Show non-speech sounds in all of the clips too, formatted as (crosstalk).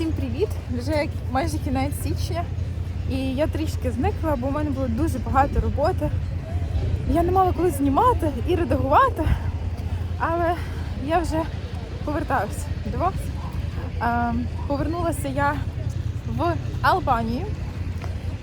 Всім привіт! Вже майже кінець січня. І я трішки зникла, бо в мене було дуже багато роботи. Я не мала коли знімати і редагувати, але я вже повертаюся до вас. Повернулася я в Албанію,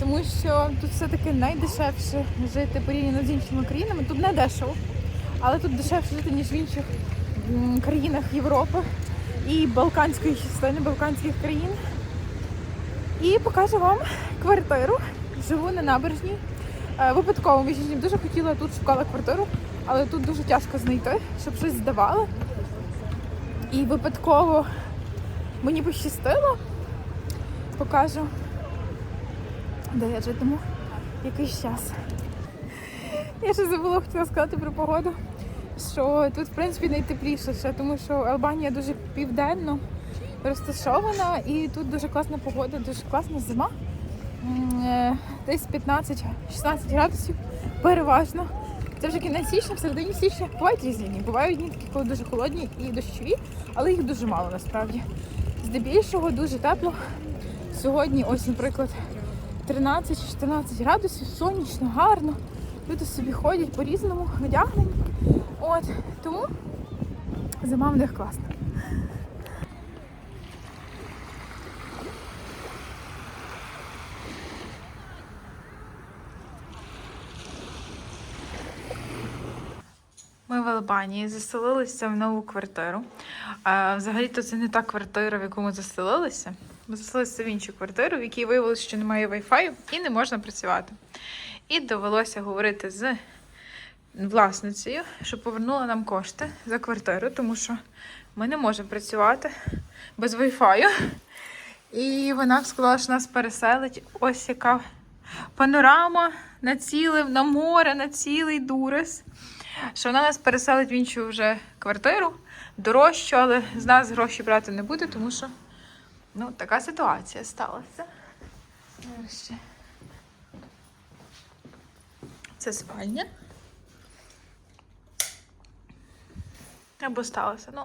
тому що тут все-таки найдешевше жити порівняно з іншими країнами. Тут не дешево, але тут дешевше жити, ніж в інших країнах Європи і Балканської частини Балканських країн. І покажу вам квартиру. Живу на набережній. Е, Випадково між іншим дуже хотіла тут шукала квартиру, але тут дуже тяжко знайти, щоб щось здавали. І випадково мені пощастило. Покажу, де я житиму якийсь час. Я ще забула хотіла сказати про погоду що тут, в принципі, найтепліше, тому що Албанія дуже південно розташована і тут дуже класна погода, дуже класна зима. Е, Десь 15-16 градусів переважно. Це вже кінець січня, в середині січня бувають різні дні. Бувають дні такі, коли дуже холодні і дощові, але їх дуже мало насправді. Здебільшого дуже тепло. Сьогодні, ось, наприклад, 13-14 градусів, сонячно, гарно. Люди собі ходять по-різному, одягнені. От, тому зима в них класна. Ми в Албанії заселилися в нову квартиру. Взагалі-то це не та квартира, в яку ми заселилися. Ми заселилися в іншу квартиру, в якій виявилося, що немає Wi-Fi і не можна працювати. І довелося говорити з власницею, щоб повернула нам кошти за квартиру, тому що ми не можемо працювати без Wi-Fi. І вона сказала, що нас переселить. Ось яка панорама на ціле, на море, на цілий дурес. Що вона нас переселить в іншу вже квартиру, дорожчу, але з нас гроші брати не буде, тому що ну, така ситуація сталася. Ще. Це спальня. Або сталося. Ну,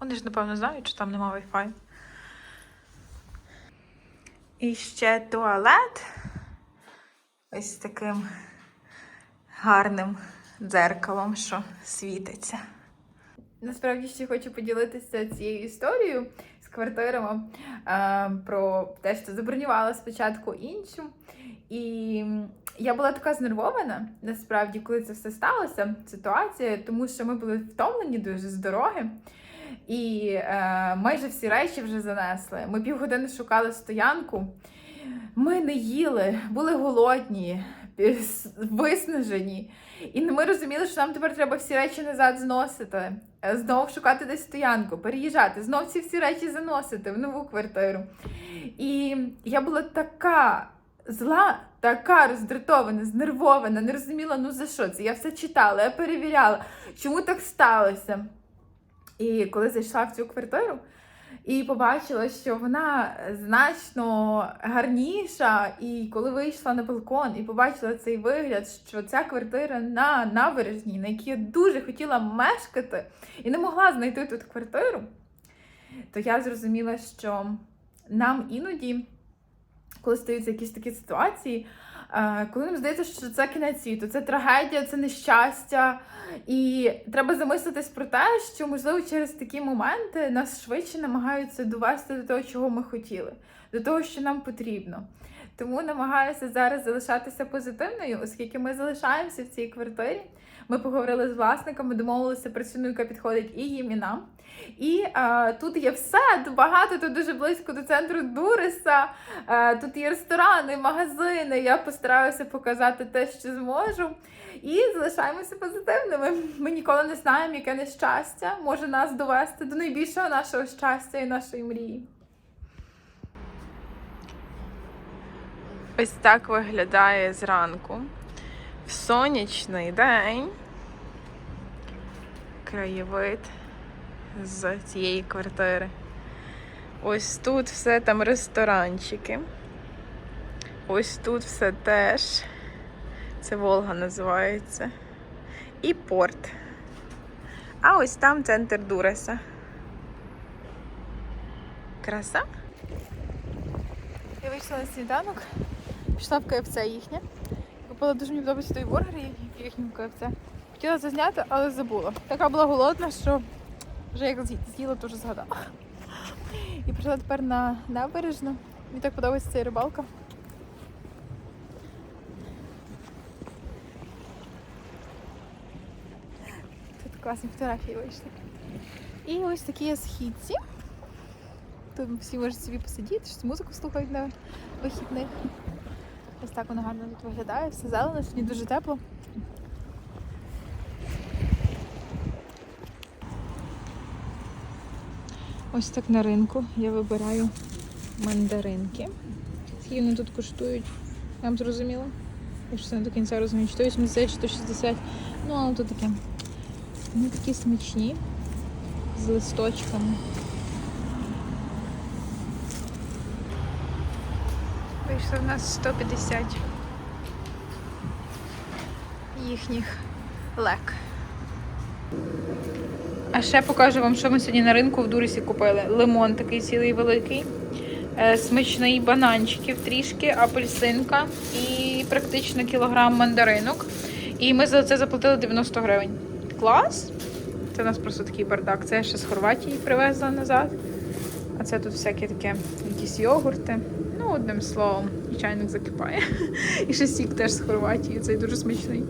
вони ж, напевно, знають, що там нема Wi-Fi. І ще туалет. Ось з таким гарним дзеркалом, що світиться. Насправді ще хочу поділитися цією історією з квартирами е, про те, що забронювала спочатку іншу. І я була така знервована, насправді, коли це все сталося, ситуація, тому що ми були втомлені дуже з дороги. І е, майже всі речі вже занесли. Ми півгодини шукали стоянку. Ми не їли, були голодні, виснажені. І ми розуміли, що нам тепер треба всі речі назад зносити, е, знову шукати десь стоянку, переїжджати, знов ці всі речі заносити в нову квартиру. І я була така зла, така роздратована, знервована, не розуміла, ну за що це. Я все читала, я перевіряла, чому так сталося. І коли зайшла в цю квартиру і побачила, що вона значно гарніша, і коли вийшла на балкон і побачила цей вигляд, що ця квартира на набережній, на якій я дуже хотіла мешкати, і не могла знайти тут квартиру, то я зрозуміла, що нам іноді, коли стаються якісь такі ситуації, е, коли нам здається, що це кінець світу, це трагедія, це нещастя. І треба замислитись про те, що можливо через такі моменти нас швидше намагаються довести до того, чого ми хотіли, до того, що нам потрібно. Тому намагаюся зараз залишатися позитивною, оскільки ми залишаємося в цій квартирі. Ми поговорили з власниками, домовилися про ціну, яка підходить і їм, і нам. І а, тут є все багато, тут дуже близько до центру Дуреса. А, тут є ресторани, магазини. Я постараюся показати те, що зможу. І залишаємося позитивними. Ми ніколи не знаємо, яке нещастя може нас довести до найбільшого нашого щастя і нашої мрії. Ось так виглядає зранку. В сонячний день. Краєвид з цієї квартири. Ось тут все там ресторанчики. Ось тут все теж. Це Волга називається. І порт. А ось там центр Дуреса. Краса. Я вийшла на сніданок, пішла в КФЦ їхнє. Купила дуже мені подобається той бургер в КФЦ. Хотіла зазняти, але забула. Така була голодна, що вже як з'їла, то вже згадала. І прийшла тепер на набережну. Мені так подобається ця рибалка. Тут класні фотографії вийшли. І ось такі є східці. Тут всі можуть собі посидіти, щось музику слухають на вихідних. Ось так воно гарно тут виглядає, все зелено, сьогодні дуже тепло. Ось так на ринку я вибираю мандаринки. Скільки вони тут коштують? Я вам зрозуміла? Я щось не до кінця розумію, чи то 80, чи то 60. Ну, але тут таке. Вони такі смачні, з листочками. Вийшло в нас 150 їхніх лек. А ще покажу вам, що ми сьогодні на ринку в Дурісі купили. Лимон такий цілий великий, е, смачний бананчиків трішки, апельсинка і практично кілограм мандаринок. І ми за це заплатили 90 гривень. Клас! Це у нас просто такий бардак. Це я ще з Хорватії привезла назад. А це тут всякі таке, якісь йогурти. Ну, одним словом, і чайник закипає. І ще сік теж з Хорватії, цей дуже смачний.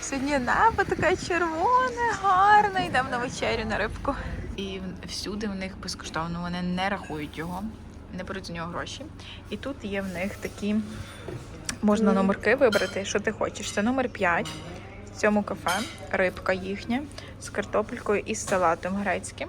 Сьогодні небо таке червоне, гарне. Йдемо на вечерю на рибку. І всюди в них безкоштовно вони не рахують його, не беруть за нього гроші. І тут є в них такі. Можна номерки вибрати, що ти хочеш. Це номер 5 цьому кафе, рибка їхня з картопелькою і з салатом грецьким.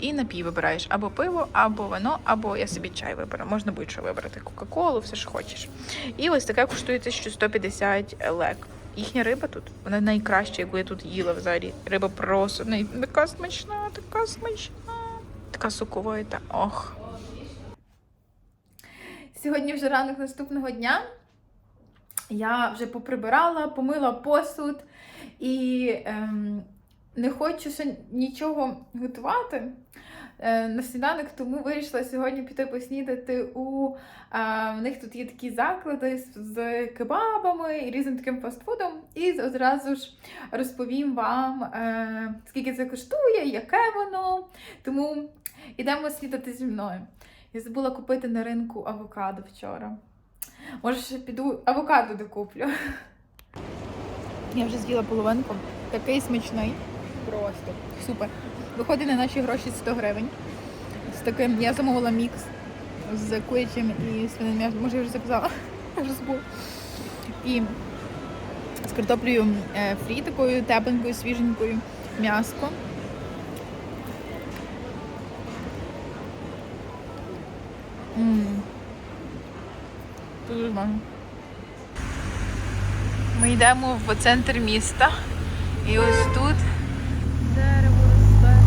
І напій вибираєш або пиво, або вино, або я собі чай виберу. Можна будь-що вибрати. Кока-колу, все що хочеш. І ось таке коштується коштує 1150 лек. Їхня риба тут, вона найкраща, яку я тут їла взагалі. Риба просто така смачна, така смачна, така соковита. Ох. Сьогодні вже ранок наступного дня. Я вже поприбирала, помила посуд і ем, не хочу ще нічого готувати е, на сніданок, тому вирішила сьогодні піти поснідати у. Е, в них тут є такі заклади з, з кебабами і різним таким фастфудом. І одразу ж розповім вам, е, скільки це коштує, яке воно. Тому йдемо снідати зі мною. Я забула купити на ринку авокадо вчора. Може, ще піду авокадо докуплю. Я вже з'їла половинку. Такий смачний. Просто супер. Виходить на наші гроші 100 гривень. З таким я замовила мікс з курячим і свиним м'ясом. Може, я вже заказала. (laughs) Забула. І з картоплею е, фрі, такою тепленькою, свіженькою, м'яско. Мм. Дуже смачно. Ми йдемо в центр міста. І ось тут дерево росте.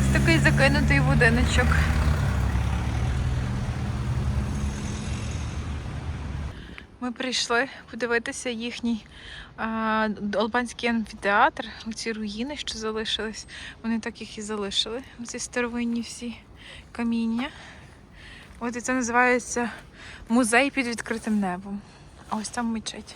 Ось такий закинутий будиночок. Ми прийшли подивитися їхній а, албанський амфітеатр, оці руїни, що залишились. Вони так їх і залишили. Оці старовинні всі каміння. От і це називається музей під відкритим небом. А ось там мечеть.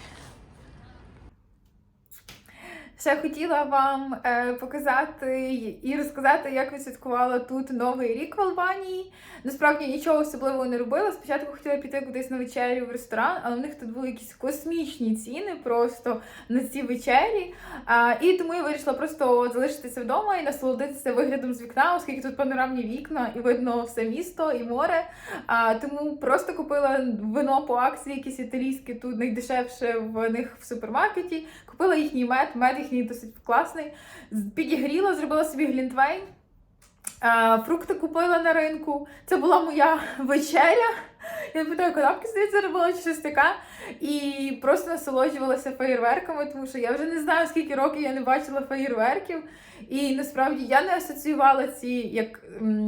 Ще хотіла вам е, показати і розказати, як відсвяткувала тут Новий рік в Албанії. Насправді нічого особливого не робила. Спочатку хотіла піти кудись на вечерю в ресторан, але в них тут були якісь космічні ціни просто на ці вечері. І тому я вирішила просто залишитися вдома і насолодитися виглядом з вікна, оскільки тут панорамні вікна і видно все місто і море. Тому просто купила вино по акції, якісь італійське, тут найдешевше в них в супермаркеті. Купила їхній мед, мед їхній досить класний. Підігріла, зробила собі глінтвейн. А, фрукти купила на ринку. Це була моя (laughs) вечеря. Я не питаю, канапки здається, робила чи щось таке. І просто насолоджувалася феєрверками, тому що я вже не знаю, скільки років я не бачила феєрверків. І насправді я не асоціювала ці як,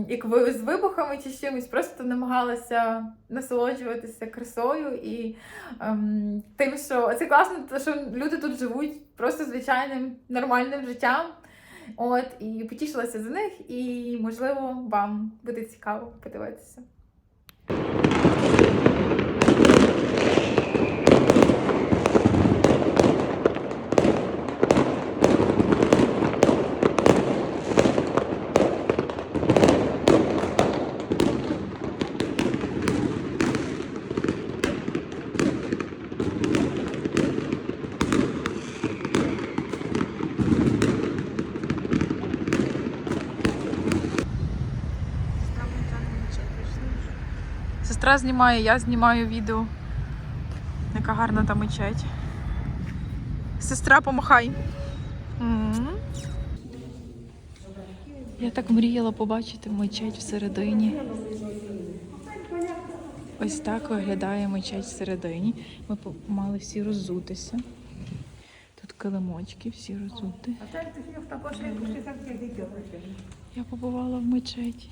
як з вибухами чи чимось, просто намагалася насолоджуватися красою і ем, тим, що це класно, що люди тут живуть просто звичайним нормальним життям. От, і потішилася за них, і можливо вам буде цікаво подивитися. Сестра знімає, я знімаю відео. Яка гарна та мечеть. Сестра, помахай. М. Я так мріяла побачити мечеть всередині. Ось так виглядає мечеть всередині. Ми мали всі роззутися. Тут килимочки, всі роззуті. Я побувала в мечеті.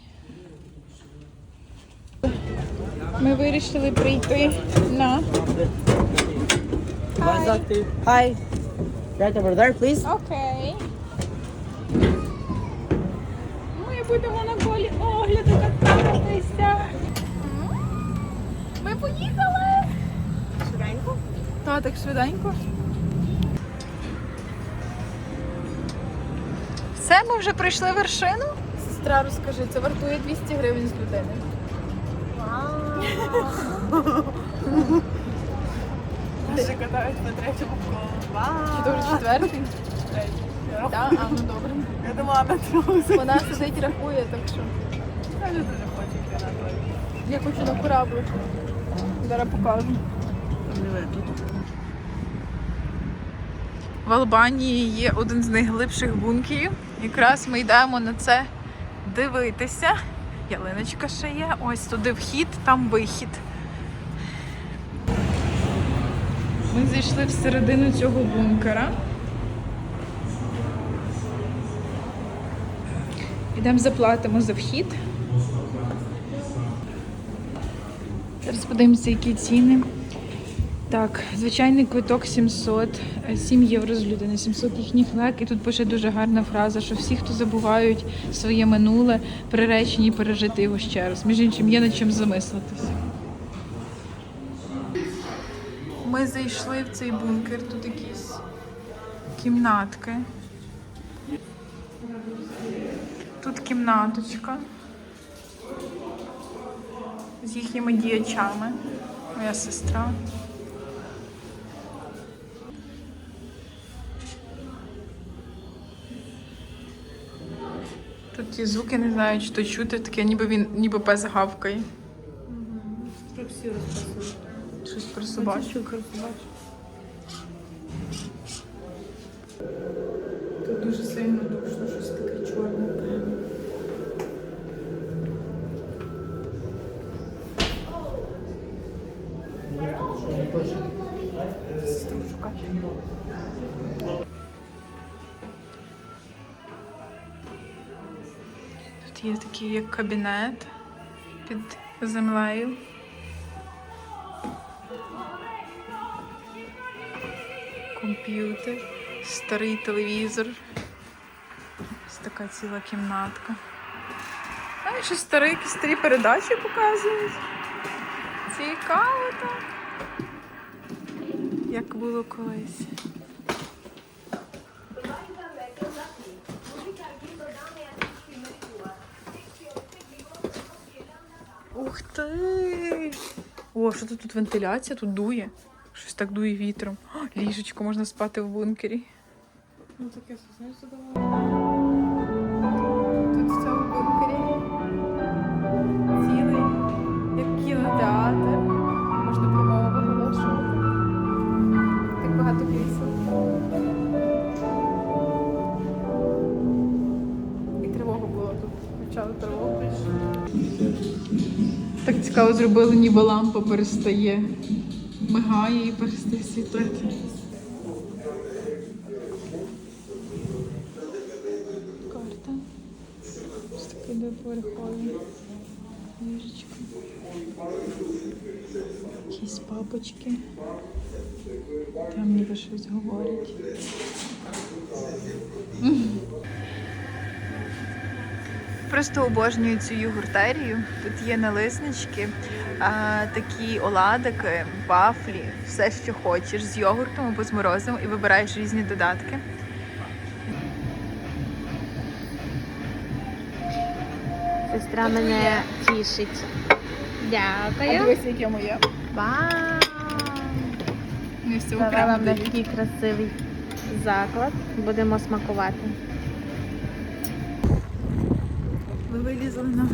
Ми вирішили прийти на Hi. Hi. Right over there, please. Окей. Ми будемо на полі огляду кататися. Ми поїхали. Швиденько? Так, так швиденько. Все, ми вже пройшли вершину. Сестра, розкажи, це вартує 200 гривень з людини. Ще катають на третьому колу. Чи то вже четвертий? Так, а ну добре. Я думала на другому. Вона сидить рахує, так що. Я не дуже хочу йти на той. Я хочу на кораблик. Зараз покажу. В Албанії є один з найглибших бункерів. Якраз ми йдемо на це дивитися. Ялиночка ще є. Ось туди вхід, там вихід. Ми зайшли всередину цього бункера. Йдемо заплатимо за вхід. Зараз подивимося, які ціни. Так, звичайний квиток 700, е, 7 євро з людини, 700 їхніх лек. І тут пише дуже гарна фраза, що всі, хто забувають своє минуле, приречені пережити його ще раз. Між іншим, є над чим замислитися. Ми зайшли в цей бункер, тут якісь кімнатки. Тут кімнаточка з їхніми діячами. Моя сестра. Тут ті звуки не знаю, чи то чути, таке ніби він ніби пес гавкає. Щоб всі розпасують. Щось про собачку. Тут дуже сильно душно, щось таке чорне. Сестру шукати. Є такий як кабінет під землею. комп'ютер, старий телевізор. Ось така ціла кімнатка. І щось старі, старі передачі показують. Цікаво так. Як було колись. Ух ти! О, що тут, тут вентиляція, тут дує. Щось так дує вітром. О, ліжечко можна спати в бункері. Ну таке, знаєш, задоволення. Тут в цьому бункері цілий як кінотеатр. Зробили, ніби лампа перестає. Мигає і перестає світити. Карта. Ось такий двоповерховий. Ліжечко. Якісь папочки. Там ніби щось говорять. Просто обожнюю цю югуртерію. Тут є налиснички, такі оладики, вафлі, все, що хочеш, з йогуртом або з морозом, і вибираєш різні додатки. Сестра мене тішить. Дякую. Дивись, яке моє. Вау! Не все Завела в такий красивий заклад. Будемо смакувати. Ми вилізли на